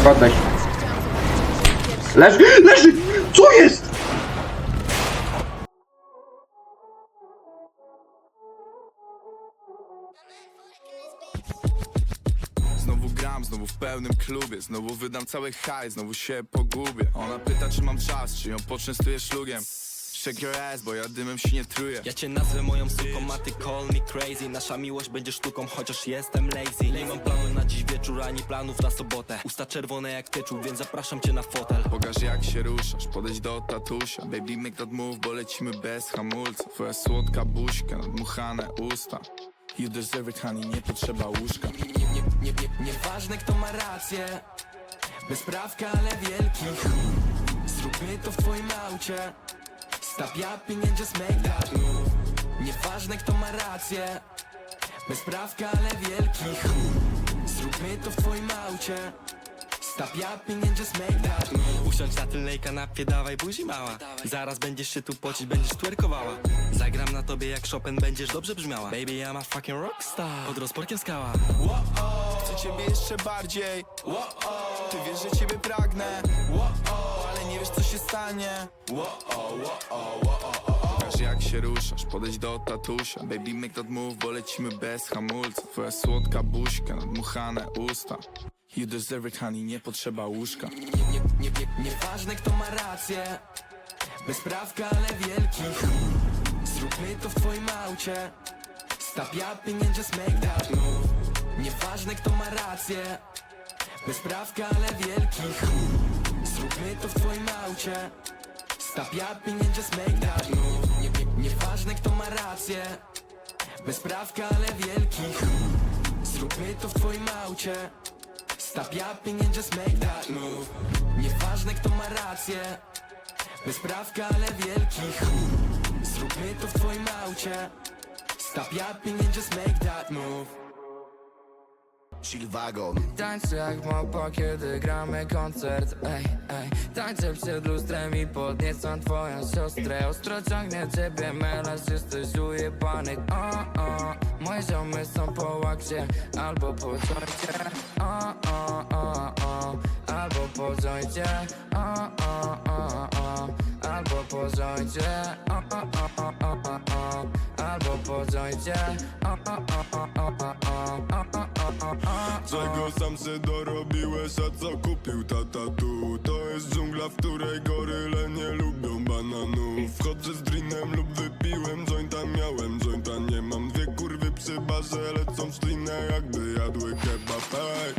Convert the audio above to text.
Się. Leży, leży! Co jest? Znowu gram, znowu w pełnym klubie Znowu wydam cały hajs, znowu się pogubię Ona pyta czy mam czas, czy ją poczęstuję szlugiem Shake your ass, bo ja dymem się nie truję. Ja cię nazwę moją suką, a ty call me crazy. Nasza miłość będzie sztuką, chociaż jestem lazy. Nie mam planu na dziś wieczór, ani planów na sobotę. Usta czerwone jak pieczów, więc zapraszam cię na fotel. Pokaż jak się ruszasz, podejdź do tatusia. Baby make that move, bo lecimy bez hamulca. Twoja słodka buźka, nadmuchane usta. You deserve it honey, nie potrzeba łóżka. Nie, nie, nie, nie, Nieważne kto ma rację. Bezprawka, ale wielki. Zróbmy to w twoim aucie Stop yapping and just make that move Nieważne kto ma rację. Bezprawka, ale wielki Zróbmy to w twoim aucie. Stop yapping and just make that move Usiądź na tylnej kanapie, dawaj buzi mała. Zaraz będziesz się tu pocić, będziesz twerkowała. Zagram na tobie jak Chopin, będziesz dobrze brzmiała. Baby, I'm a fucking rockstar. Pod rozporkiem skała. Chcę ciebie jeszcze bardziej. Ty wiesz, że ciebie pragnę nie wiesz co się stanie. Pokaż jak się ruszasz, podejdź do tatusia. Baby make that move, bo lecimy bez hamulca. Twoja słodka buźka, nadmuchane usta. You deserve it honey, nie potrzeba łóżka. Nie, nie, nie, nie, Nieważne kto ma rację. Bezprawka, ale wielki Zróbmy to w twoim aucie. Stop yapping and just make that move Nieważne kto ma rację. Bezprawka, ale wielki Zróbmy to w twoim aucie. Stop yapping and just make that move nie, nie, Nieważne kto ma rację. Bezprawka, ale wielki Zróbmy to w twoim aucie. Stop yapping and just make that move Nieważne kto ma rację. Bezprawka, ale wielki Zróbmy to w twoim aucie. Stop yapping and just make that move Chillwagon Tańczę jak małpa, kiedy gramy koncert Ej, ej Tańczę przed lustrem i podniecam twoją siostrę Ostro ciągnie ciebie melanż, jesteś ujebany o, o. Moje ziomy są po łaksie Albo po joincie o, o, o, o. Albo po joincie o, o, o, o. Albo po joincie o, o, o, o, o, o. Albo po joincie o, o, o, o, o, o, sam se dorobiłeś, a co kupił tata tu? To jest dżungla, w której goryle nie lubią bananów. Wchodzę z drinem lub wypiłem jointa, miałem jointa Nie mam. Dwie kurwy przy barze, lecą w ślinę jakby jadły kebab. Ej,